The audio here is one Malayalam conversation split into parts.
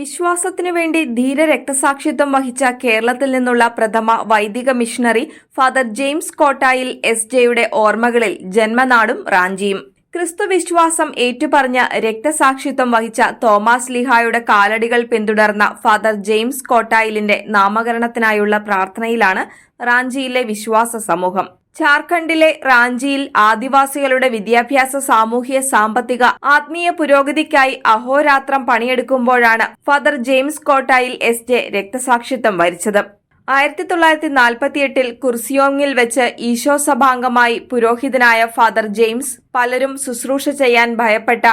വിശ്വാസത്തിനു വേണ്ടി ധീര രക്തസാക്ഷിത്വം വഹിച്ച കേരളത്തിൽ നിന്നുള്ള പ്രഥമ വൈദിക missionary father James Kottayil S ജെയുടെ ഓർമ്മകളിൽ ജന്മനാടും റാഞ്ചിയും. ക്രിസ്തുവിശ്വാസം ഏറ്റുപറഞ്ഞ രക്തസാക്ഷിത്വം വഹിച്ച തോമസ് ലിഹായുടെ കാലടികൾ പിന്തുടർന്ന ഫാദർ ജെയിംസ് കോട്ടായിലിന്റെ നാമകരണത്തിനായുള്ള പ്രാർത്ഥനയിലാണ് റാഞ്ചിയിലെ വിശ്വാസ സമൂഹം. ജാർഖണ്ഡിലെ റാഞ്ചിയിൽ ആദിവാസികളുടെ വിദ്യാഭ്യാസ സാമൂഹ്യ സാമ്പത്തിക ആത്മീയ പുരോഗതിക്കായി അഹോരാത്രം പണിയെടുക്കുമ്പോഴാണ് father James Kottayil S J രക്തസാക്ഷിത്വം വരിച്ചത്. ആയിരത്തി തൊള്ളായിരത്തി നാൽപ്പത്തിയെട്ടിൽ കുർസിയോങ്ങിൽ വെച്ച് ഈശോ സഭാംഗമായി പുരോഹിതനായ ഫാദർ ജെയിംസ് പലരും ശുശ്രൂഷ ചെയ്യാൻ ഭയപ്പെട്ട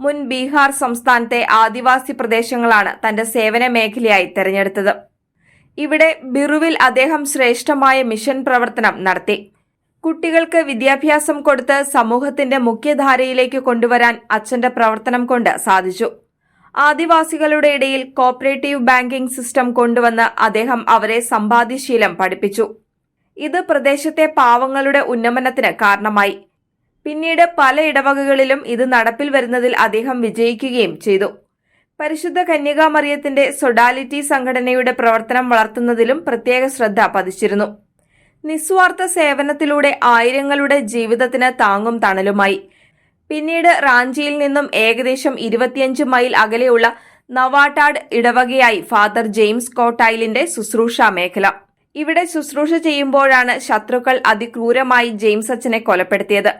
മുൻ ബീഹാർ സംസ്ഥാനത്തെ ആദിവാസി പ്രദേശങ്ങളാണ് തന്റെ സേവന മേഖലയായി തെരഞ്ഞെടുത്തത്. ഇവിടെ ബിറുവിൽ അദ്ദേഹം ശ്രേഷ്ഠമായ മിഷൻ പ്രവർത്തനം നടത്തി. കുട്ടികൾക്ക് വിദ്യാഭ്യാസം കൊടുത്ത് സമൂഹത്തിന്റെ മുഖ്യധാരയിലേക്ക് കൊണ്ടുവരാൻ അച്ഛന്റെ പ്രവർത്തനം കൊണ്ട് സാധിച്ചു. ആദിവാസികളുടെ ഇടയിൽ കോപ്പറേറ്റീവ് ബാങ്കിംഗ് സിസ്റ്റം കൊണ്ടുവന്ന് അദ്ദേഹം അവരെ സമ്പാദ്യശീലം പഠിപ്പിച്ചു. ഇത് പ്രദേശത്തെ പാവങ്ങളുടെ ഉന്നമനത്തിന് കാരണമായി. പിന്നീട് പല ഇടവകകളിലും ഇത് നടപ്പിൽ വരുന്നതിൽ അദ്ദേഹം വിജയിക്കുകയും ചെയ്തു. പരിശുദ്ധ കന്യകാമറിയത്തിന്റെ സൊഡാലിറ്റി സംഘടനയുടെ പ്രവർത്തനം വളർത്തുന്നതിലും പ്രത്യേക ശ്രദ്ധ പതിച്ചിരുന്നു. നിസ്വാർത്ഥ സേവനത്തിലൂടെ ആയിരങ്ങളുടെ ജീവിതത്തിന് താങ്ങും തണലുമായി. പിന്നീട് റാഞ്ചിയിൽ നിന്നും ഏകദേശം ഇരുപത്തിയഞ്ച് മൈൽ അകലെയുള്ള നവാട്ടാഡ് ഇടവകയായി ഫാദർ ജെയിംസ് കോട്ടായിലിന്റെ ശുശ്രൂഷ മേഖല. ഇവിടെ ശുശ്രൂഷ ചെയ്യുമ്പോഴാണ് ശത്രുക്കൾ അതിക്രൂരമായി ജെയിംസ് അച്ഛനെ കൊലപ്പെടുത്തിയത്.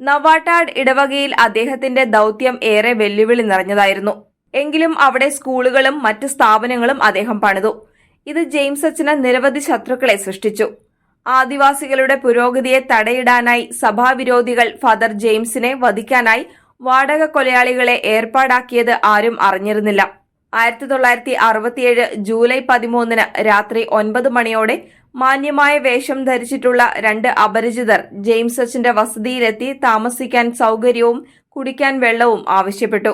നവാട്ടാഡ് ഇടവകയിൽ അദ്ദേഹത്തിന്റെ ദൗത്യം ഏറെ വെല്ലുവിളി നിറഞ്ഞതായിരുന്നു. എങ്കിലും അവിടെ സ്കൂളുകളും മറ്റ് സ്ഥാപനങ്ങളും അദ്ദേഹം പണിതു. ഇത് ജെയിംസ് അച്ഛന് നിരവധി ശത്രുക്കളെ സൃഷ്ടിച്ചു. ആദിവാസികളുടെ പുരോഗതിയെ തടയിടാനായി സഭാവിരോധികൾ ഫാദർ ജെയിംസിനെ വധിക്കാനായി വാടക കൊലയാളികളെ ഏർപ്പാടാക്കിയത് ആരും അറിഞ്ഞിരുന്നില്ല. ആയിരത്തി തൊള്ളായിരത്തി അറുപത്തിയേഴ് ജൂലൈ പതിമൂന്നിന് രാത്രി ഒൻപത് മണിയോടെ മാന്യമായ വേഷം ധരിച്ചിട്ടുള്ള രണ്ട് അപരിചിതർ ജെയിംസ് അച്ഛന്റെ വസതിയിലെത്തി താമസിക്കാൻ സൗകര്യവും കുടിക്കാൻ വെള്ളവും ആവശ്യപ്പെട്ടു.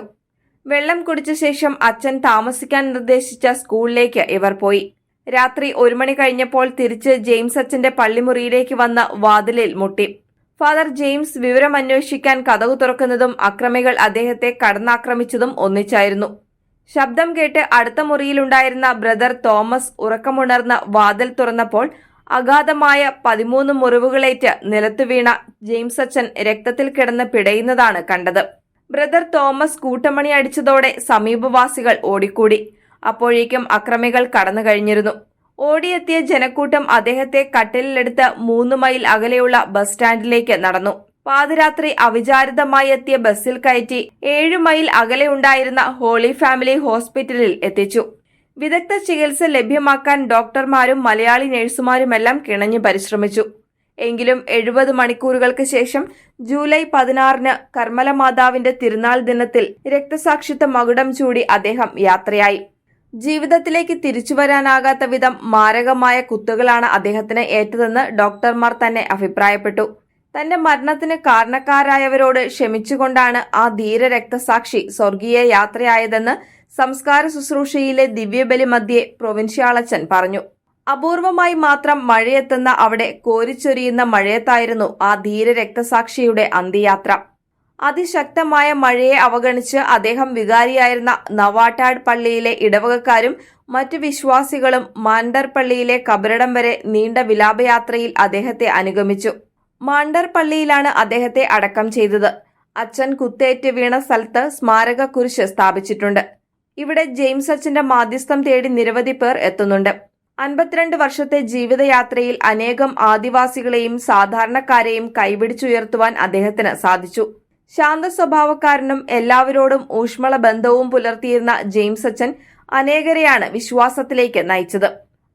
വെള്ളം കുടിച്ച ശേഷം അച്ഛൻ താമസിക്കാൻ നിർദ്ദേശിച്ച സ്കൂളിലേക്ക് ഇവർ പോയി. രാത്രി ഒരു മണി കഴിഞ്ഞപ്പോൾ തിരിച്ച് ജെയിംസ് അച്ഛന്റെ പള്ളിമുറിയിലേക്ക് വന്ന വാതിലിൽ മുട്ടി. ഫാദർ ജെയിംസ് വിവരം അന്വേഷിക്കാൻ കഥകു തുറക്കുന്നതും അക്രമികൾ അദ്ദേഹത്തെ കടന്നാക്രമിച്ചതും ഒന്നിച്ചായിരുന്നു. ശബ്ദം കേട്ട് അടുത്ത മുറിയിലുണ്ടായിരുന്ന ബ്രദർ തോമസ് ഉറക്കമുണർന്ന വാതിൽ തുറന്നപ്പോൾ അഗാധമായ പതിമൂന്ന് മുറിവുകളേറ്റ് നിലത്തു വീണ ജെയിംസ് അച്ഛൻ രക്തത്തിൽ കിടന്ന് പിടയുന്നതാണ് കണ്ടത്. ബ്രദർ തോമസ് കൂട്ടമണി അടിച്ചതോടെ സമീപവാസികൾ ഓടിക്കൂടി. അപ്പോഴേക്കും അക്രമികൾ കടന്നു കഴിഞ്ഞിരുന്നു. ഓടിയെത്തിയ ജനക്കൂട്ടം അദ്ദേഹത്തെ കട്ടിലിലെടുത്ത് മൂന്ന് മൈൽ അകലെയുള്ള ബസ് സ്റ്റാൻഡിലേക്ക് നടന്നു. പാതിരാത്രി അവിചാരിതമായി എത്തിയ ബസ്സിൽ കയറ്റി ഏഴ് മൈൽ അകലെ ഉണ്ടായിരുന്ന ഹോളി ഫാമിലി ഹോസ്പിറ്റലിൽ എത്തിച്ചു. വിദഗ്ധ ചികിത്സ ലഭ്യമാക്കാൻ ഡോക്ടർമാരും മലയാളി നഴ്സുമാരുമെല്ലാം കിണഞ്ഞു പരിശ്രമിച്ചു. എങ്കിലും എഴുപത് മണിക്കൂറുകൾക്ക് ശേഷം ജൂലൈ പതിനാറിന് കർമ്മല മാതാവിന്റെ തിരുനാൾ ദിനത്തിൽ രക്തസാക്ഷിത്വ മകുടം ചൂടി അദ്ദേഹം യാത്രയായി. ജീവിതത്തിലേക്ക് തിരിച്ചു വരാനാകാത്ത വിധം മാരകമായ കുത്തുകളാണ് അദ്ദേഹത്തിന് ഏറ്റതെന്ന് ഡോക്ടർമാർ തന്നെ അഭിപ്രായപ്പെട്ടു. തന്റെ മരണത്തിന് കാരണക്കാരായവരോട് ക്ഷമിച്ചുകൊണ്ടാണ് ആ ധീര രക്തസാക്ഷി സ്വർഗീയ യാത്രയായതെന്ന് സംസ്കാര ശുശ്രൂഷയിലെ ദിവ്യബലി മധ്യേ പ്രൊവിൻഷ്യാളച്ചൻ പറഞ്ഞു. അപൂർവമായി മാത്രം മഴയെത്തുന്ന അവിടെ കോരിച്ചൊരിയുന്ന മഴയത്തായിരുന്നു ആ ധീര രക്തസാക്ഷിയുടെ അന്ത്യയാത്ര. അതിശക്തമായ മഴയെ അവഗണിച്ച് അദ്ദേഹം വികാരിയായിരുന്ന നവാട്ടാഡ് പള്ളിയിലെ ഇടവകക്കാരും മറ്റു വിശ്വാസികളും മാണ്ടർ പള്ളിയിലെ കബറിടം വരെ നീണ്ട വിലാപയാത്രയിൽ അദ്ദേഹത്തെ അനുഗമിച്ചു. മാണ്ടർ പള്ളിയിലാണ് അദ്ദേഹത്തെ അടക്കം ചെയ്തത്. അച്ഛൻ കുത്തേറ്റ് വീണ സ്ഥലത്ത് സ്മാരക കുരിശ് സ്ഥാപിച്ചിട്ടുണ്ട്. ഇവിടെ ജെയിംസ് അച്ഛന്റെ മാധ്യസ്ഥം തേടി നിരവധി പേർ എത്തുന്നുണ്ട്. അൻപത്തിരണ്ട് വർഷത്തെ ജീവിതയാത്രയിൽ അനേകം ആദിവാസികളെയും സാധാരണക്കാരെയും കൈപിടിച്ചുയർത്തുവാൻ അദ്ദേഹത്തിന് സാധിച്ചു. ശാന്ത സ്വഭാവക്കാരനും എല്ലാവരോടും ഊഷ്മള ബന്ധവും പുലർത്തിയിരുന്ന ജെയിംസ് അച്ഛൻ അനേകരെയാണ് വിശ്വാസത്തിലേക്ക് നയിച്ചത്.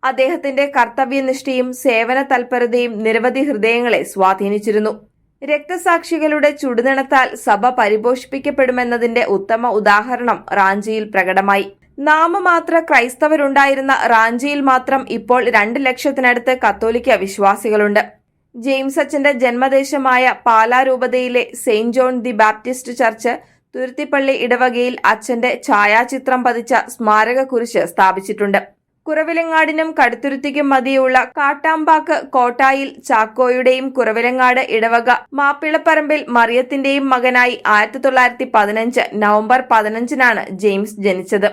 അദ്ദേഹത്തിന്റെ കർത്തവ്യനിഷ്ഠയും സേവന തൽപരതയും നിരവധി ഹൃദയങ്ങളെ സ്വാധീനിച്ചിരുന്നു. രക്തസാക്ഷികളുടെ ചുടുനിണത്താൽ സഭ പരിപോഷിപ്പിക്കപ്പെടുമെന്നതിന്റെ ഉത്തമ ഉദാഹരണം റാഞ്ചിയിൽ പ്രകടമായി. നാമമാത്ര ക്രൈസ്തവരുണ്ടായിരുന്ന റാഞ്ചിയിൽ മാത്രം ഇപ്പോൾ രണ്ട് ലക്ഷത്തിനടുത്ത് കത്തോലിക്ക വിശ്വാസികളുണ്ട്. ജെയിംസ് അച്ഛന്റെ ജന്മദേശമായ പാലാരൂപതയിലെ saint John the Baptist church Thuruthippally ഇടവകയിൽ അച്ഛന്റെ ഛായാചിത്രം പതിച്ച സ്മാരക കുരിശ് സ്ഥാപിച്ചിട്ടുണ്ട്. കുറവിലങ്ങാടിനും കടുത്തുരുത്തിക്കും മതിയുള്ള കാട്ടാമ്പാക്ക് കോട്ടായിൽ ചാക്കോയുടെയും കുറവിലങ്ങാട് ഇടവക മാപ്പിളപ്പറമ്പിൽ മറിയത്തിന്റെയും മകനായി ആയിരത്തി തൊള്ളായിരത്തി പതിനഞ്ച് നവംബർ പതിനഞ്ചിനാണ് ജെയിംസ് ജനിച്ചത്.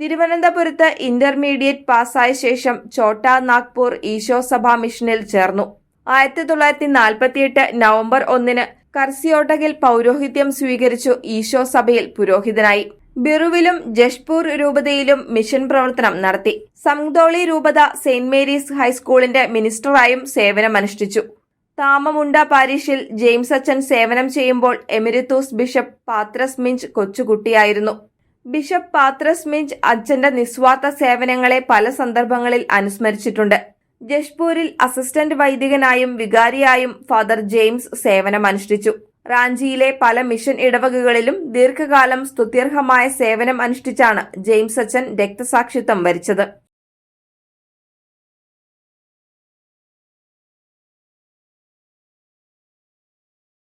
തിരുവനന്തപുരത്ത് ഇന്റർമീഡിയറ്റ് പാസ്സായ ശേഷം ഛോട്ടാ നാഗ്പൂർ ഈശോ സഭ മിഷനിൽ ചേർന്നു. ആയിരത്തി തൊള്ളായിരത്തി നാൽപ്പത്തിയെട്ട് നവംബർ ഒന്നിന് കർസിയോട്ടകിൽ പൗരോഹിത്യം സ്വീകരിച്ചു ഈശോ സഭയിൽ പുരോഹിതനായി. ബിറുവിലും ജഷ്പൂർ രൂപതയിലും മിഷൻ പ്രവർത്തനം നടത്തി. സംഗ്ദോളി രൂപത സെയിന്റ് മേരീസ് ഹൈസ്കൂളിന്റെ മിനിസ്റ്ററായും സേവനമനുഷ്ഠിച്ചു. താമമുണ്ട പാരീഷിൽ ജെയിംസ് അച്ഛൻ സേവനം ചെയ്യുമ്പോൾ എമിരിത്തൂസ് ബിഷപ്പ് പാത്രസ് മിഞ്ച് കൊച്ചുകുട്ടിയായിരുന്നു. ബിഷപ്പ് പാത്രസ് മിഞ്ച് അച്ഛന്റെ നിസ്വാർത്ഥ സേവനങ്ങളെ പല സന്ദർഭങ്ങളിൽ അനുസ്മരിച്ചിട്ടുണ്ട്. ജഷ്പൂരിൽ അസിസ്റ്റന്റ് വൈദികനായും വികാരിയായും ഫാദർ ജെയിംസ് സേവനമനുഷ്ഠിച്ചു. റാഞ്ചിയിലെ പല മിഷൻ ഇടവകകളിലും ദീർഘകാലം സ്തുത്യർഹമായ സേവനം അനുഷ്ഠിച്ചാണ് ജെയിംസ് അച്ഛൻ രക്തസാക്ഷിത്വം വരിച്ചത്.